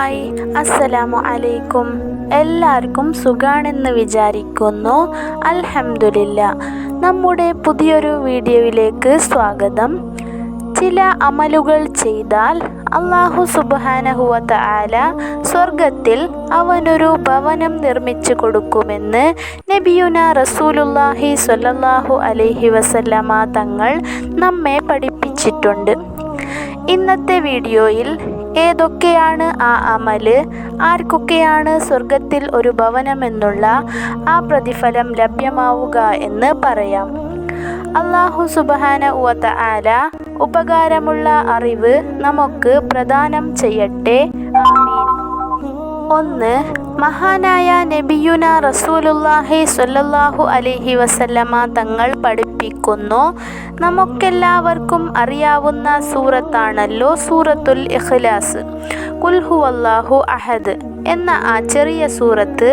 Hi. അസ്സലാമു അലൈക്കും. എല്ലാവർക്കും സുഖാണെന്ന് വിചാരിക്കുന്നു. അൽഹംദുലില്ല. നമ്മുടെ പുതിയൊരു വീഡിയോയിലേക്ക് സ്വാഗതം. ചില അമലുകൾ ചെയ്താൽ അള്ളാഹു സുബാനഹുവത്ത ആല സ്വർഗത്തിൽ അവനൊരു ഭവനം നിർമ്മിച്ചു കൊടുക്കുമെന്ന് നബിയുന റസൂലുല്ലാഹി സ്വല്ലല്ലാഹു അലൈഹി വസല്ലമ തങ്ങൾ നമ്മെ പഠിപ്പിച്ചിട്ടുണ്ട്. ഇന്നത്തെ വീഡിയോയിൽ ഏതൊക്കെയാണ് ആ അമൽ? ആർക്കൊക്കെയാണ് സ്വർഗത്തിൽ ഒരു ഭവനമെന്നുള്ള ആ പ്രതിഫലം ലഭ്യമാവുക എന്ന് പറയാം. അള്ളാഹു സുബഹാന ഉവത്ത ആല ഉപകാരമുള്ള അറിവ് നമുക്ക് പ്രദാനം ചെയ്യട്ടെ. ഒന്ന് മഹാനായ നബിയുന റസൂലുല്ലാഹി സ്വല്ലല്ലാഹു അലൈഹി വസല്ലമ തങ്ങൾ പഠിപ്പിക്കുന്നു. നമുക്കെല്ലാവർക്കും അറിയാവുന്ന സൂറത്താണല്ലോ സൂറത്തുൽ ഇഖ്ലാസ്. കുൽഹു അല്ലാഹു അഹദ് എന്ന ആ ചെറിയ സൂറത്ത്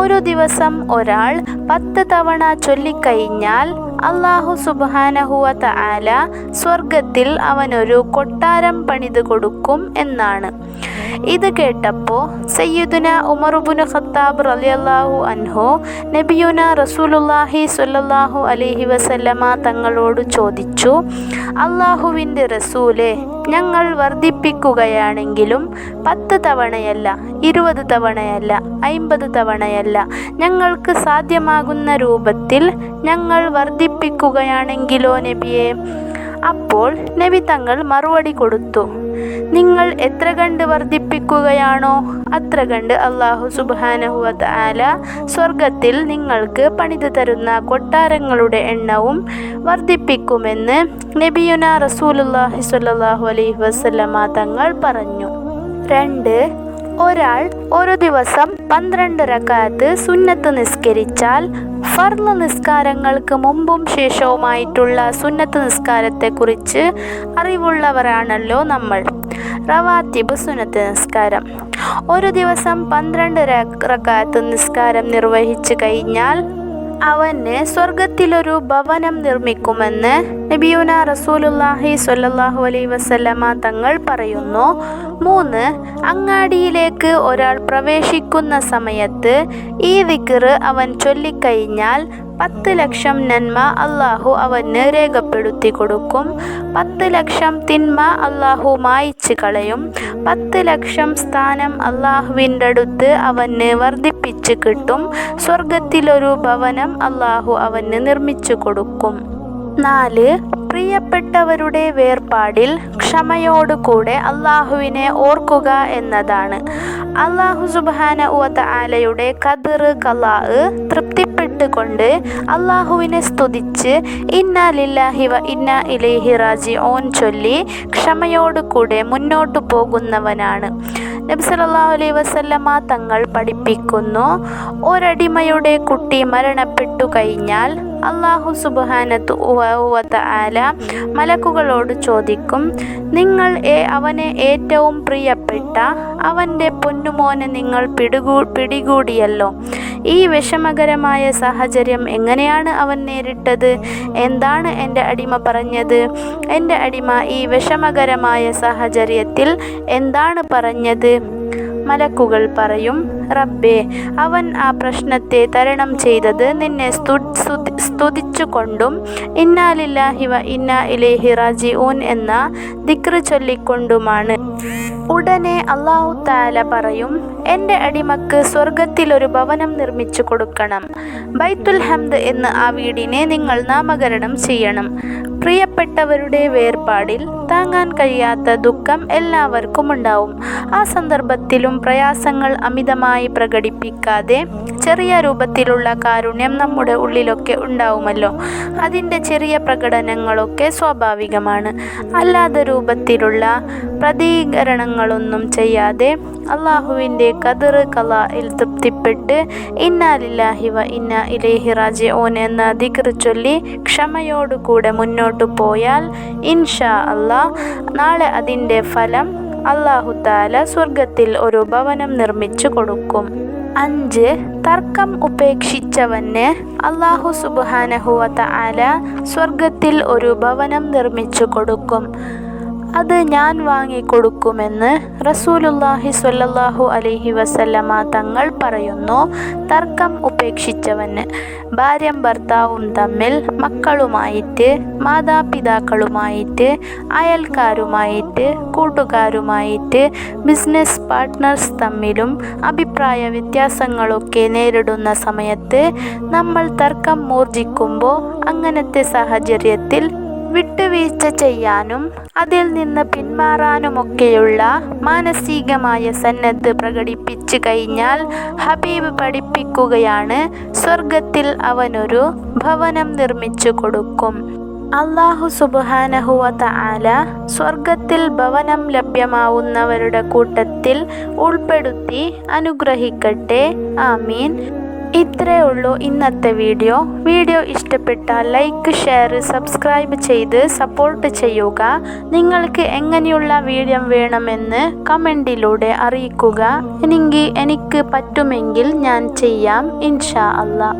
ഒരു ദിവസം ഒരാൾ പത്ത് തവണ ചൊല്ലിക്കഴിഞ്ഞാൽ അള്ളാഹു സുബാനഹുവ ആല സ്വർഗത്തിൽ അവനൊരു കൊട്ടാരം പണിത് കൊടുക്കും എന്നാണ്. ഇത് കേട്ടപ്പോൾ സയ്യിദുന ഉമറുബുന് ഖത്താബ് റലിയല്ലാഹു അൻഹു നബിയുന റസൂലുല്ലാഹി സുല്ലാഹു അലൈഹി വസല്ലമ തങ്ങളോട് ചോദിച്ചു അള്ളാഹുവിന്റെ റസൂലെ ഞങ്ങൾ വർദ്ധിപ്പിക്കുകയാണെങ്കിലും പത്ത് തവണയല്ല ഇരുപത് തവണയല്ല അയിമ്പത് തവണയല്ല ഞങ്ങൾക്ക് സാധ്യമാകുന്ന രൂപത്തിൽ ഞങ്ങൾ വർദ്ധിപ്പിക്കുകയാണെങ്കിലോ നബിയെ? അപ്പോൾ നബി തങ്ങൾ മറുപടി കൊടുത്തു നിങ്ങൾ എത്ര കണ്ട് വർദ്ധിപ്പിക്കുകയാണോ അത്ര കണ്ട് അള്ളാഹു സുബാനഹുവത് ആല സ്വർഗത്തിൽ നിങ്ങൾക്ക് പണിത് തരുന്ന കൊട്ടാരങ്ങളുടെ എണ്ണവും വർദ്ധിപ്പിക്കുമെന്ന് നബിയുന റസൂലുല്ലാഹി സ്വല്ലല്ലാഹു അലൈഹി വസല്ലമ തങ്ങൾ പറഞ്ഞു. രണ്ട് ഒരാൾ ഒരു ദിവസം പന്ത്രണ്ട് റക്കാത്ത് സുന്നത്ത് നിസ്കരിച്ചാൽ ഫർൾ നിസ്കാരങ്ങൾക്ക് മുമ്പും ശേഷവുമായിട്ടുള്ള സുന്നത്ത് നിസ്കാരത്തെക്കുറിച്ച് അറിവുള്ളവരാണല്ലോ നമ്മൾ. റവാത്തിബ് സുന്നത്ത് നിസ്കാരം. ഒരു ദിവസം പന്ത്രണ്ട് റക്കാത്ത് നിസ്കാരം നിർവഹിച്ചു കഴിഞ്ഞാൽ അവന് സ്വർഗത്തിലൊരു ഭവനം നിർമ്മിക്കുമെന്ന് നബിയുന റസൂലുല്ലാഹി സ്വല്ലല്ലാഹു അലൈ വസല്ലമ തങ്ങൾ പറയുന്നു. മൂന്ന് അങ്ങാടിയിലേക്ക് ഒരാൾ പ്രവേശിക്കുന്ന സമയത്ത് ഈ വിക്റ് അവൻ ചൊല്ലിക്കഴിഞ്ഞാൽ പത്ത് ലക്ഷം നന്മ അള്ളാഹു അവന് രേഖപ്പെടുത്തി കൊടുക്കും. പത്ത് ലക്ഷം തിന്മ അള്ളാഹു മായിച്ച് കളയും. പത്ത് ലക്ഷം സ്ഥാനം അള്ളാഹുവിന്റെ അടുത്ത് അവന് വർദ്ധിപ്പിച്ച് കിട്ടും. സ്വർഗത്തിലൊരു ഭവനം അള്ളാഹു അവന് നിർമ്മിച്ചു കൊടുക്കും. നാല് പ്രിയപ്പെട്ടവരുടെ വേർപാടിൽ ക്ഷമയോടുകൂടെ അള്ളാഹുവിനെ ഓർക്കുക എന്നതാണ്. അള്ളാഹു സുബാന ഉവത്ത ആലയുടെ കതിർ കലാ തൃപ്തിപ്പെട്ടുകൊണ്ട് അള്ളാഹുവിനെ സ്തുതിച്ച് ഇന്ന ലില്ലാഹി വ ഇന്ന ഇലേഹി റാജി ഓൻ ചൊല്ലി ക്ഷമയോടുകൂടെ മുന്നോട്ടു പോകുന്നവനാണ്. നബി സല്ലല്ലാഹു അലൈഹി വസല്ലമ തങ്ങൾ പഠിപ്പിക്കുന്നു ഒരടിമയുടെ കുട്ടി മരണപ്പെട്ടു കഴിഞ്ഞാൽ അള്ളാഹു സുബാനത്ത് ഉവത്ത ആല മലക്കുകളോട് ചോദിക്കും നിങ്ങൾ അവനെ ഏറ്റവും പ്രിയപ്പെട്ട അവന്റെ പൊന്നുമോനെ നിങ്ങൾ പിടികൂ പിടികൂടിയല്ലോ? ഈ വിഷമകരമായ സാഹചര്യം എങ്ങനെയാണ് അവൻ നേരിട്ടത്? എന്താണ് എന്റെ അടിമ പറഞ്ഞത്? എന്റെ അടിമ ഈ വിഷമകരമായ സാഹചര്യത്തിൽ എന്താണ് പറഞ്ഞത്? മലക്കുകൾ പറയും റബ്ബേ അവൻ ആ പ്രശ്നത്തെ തരണം ചെയ്തത് നിന്നെ സ്തുതിച്ചുകൊണ്ടും ഇന്നാലില്ലാഹിവ ഇന്ന ഇലേഹി റാജി ഊൻ എന്ന ദിക്റ് ചൊല്ലിക്കൊണ്ടുമാണ്. ഉടനെ അള്ളാഹു താല പറയും എന്റെ അടിമക്ക് സ്വർഗത്തിൽ ഒരു ഭവനം നിർമ്മിച്ചു കൊടുക്കണം. ബൈത്തുൽ ഹംദ് എന്ന് ആ വീടിനെ നിങ്ങൾ നാമകരണം ചെയ്യണം. പ്രിയപ്പെട്ടവരുടെ വേർപാടിൽ താങ്ങാൻ കഴിയാത്ത ദുഃഖം എല്ലാവർക്കും ഉണ്ടാവും. ആ സന്ദർഭത്തിലും പ്രയാസങ്ങൾ അമിതമായി പ്രകടിപ്പിക്കാതെ ചെറിയ രൂപത്തിലുള്ള കാരുണ്യം നമ്മുടെ ഉള്ളിലൊക്കെ ഉണ്ടാവുമല്ലോ. അതിന്റെ ചെറിയ പ്രകടനങ്ങളൊക്കെ സ്വാഭാവികമാണ്. അല്ലാതെ രൂപത്തിലുള്ള പ്രതികരണങ്ങളൊന്നും ചെയ്യാതെ അള്ളാഹുവിന്റെ കതിർ കലയിൽ തൃപ്തിപ്പെട്ട് ഇന്നാലില്ലാഹി വ ഇന്ന ഇലേഹി റാജി ഓൻ എന്ന ദിക്ർ ചൊല്ലി ക്ഷമയോടുകൂടെ മുന്നോട്ടു പോയാൽ ഇൻഷാ അള്ളാഹ് നാളെ അതിന്റെ ഫലം അള്ളാഹുത്താല സ്വർഗത്തിൽ ഒരു ഭവനം നിർമ്മിച്ചു കൊടുക്കും. അഞ്ച് തർക്കം ഉപേക്ഷിച്ചവന് അള്ളാഹു സുബാനഹുവത്ത ആല സ്വർഗത്തിൽ ഒരു ഭവനം നിർമ്മിച്ചു കൊടുക്കും. അത് ഞാൻ വാങ്ങിക്കൊടുക്കുമെന്ന് റസൂലുല്ലാഹി സ്വല്ലല്ലാഹു അലൈഹി വസല്ലമ തങ്ങൾ പറയുന്നു. തർക്കം ഉപേക്ഷിച്ചവന് ഭാര്യയും ഭർത്താവും തമ്മിൽ മക്കളുമായിട്ട് മാതാപിതാക്കളുമായിട്ട് അയൽക്കാരുമായിട്ട് കൂട്ടുകാരുമായിട്ട് ബിസിനസ് പാർട്ട്നേഴ്സ് തമ്മിലും അഭിപ്രായ വ്യത്യാസങ്ങളൊക്കെ നേരിടുന്ന സമയത്ത് നമ്മൾ തർക്കം മൂർജിക്കുമ്പോൾ അങ്ങനത്തെ സാഹചര്യത്തിൽ വിട്ടുവീഴ്ച ചെയ്യാനും അതിൽ നിന്ന് പിന്മാറാനുമൊക്കെയുള്ള മാനസികമായ സന്നദ്ധ പ്രകടിപ്പിച്ചു കഴിഞ്ഞാൽ ഹബീബ് പഠിപ്പിക്കുകയാണ് സ്വർഗത്തിൽ അവനൊരു ഭവനം നിർമ്മിച്ചു കൊടുക്കും. അള്ളാഹു സുബാനഹുവ തആല സ്വർഗത്തിൽ ഭവനം ലഭ്യമാവുന്നവരുടെ കൂട്ടത്തിൽ ഉൾപ്പെടുത്തി അനുഗ്രഹിക്കട്ടെ. ആമീൻ. ഇത്രയേ ഉള്ളൂ ഇന്നത്തെ വീഡിയോ. വീഡിയോ ഇഷ്ടപ്പെട്ടാൽ ലൈക്ക് ഷെയർ സബ്സ്ക്രൈബ് ചെയ്ത് സപ്പോർട്ട് ചെയ്യുക. നിങ്ങൾക്ക് എങ്ങനെയുള്ള വീഡിയോ വേണമെന്ന് കമന്റിലൂടെ അറിയിക്കുക. എനിക്ക് എനിക്ക് പറ്റുമെങ്കിൽ ഞാൻ ചെയ്യാം. ഇൻഷാ അല്ലാ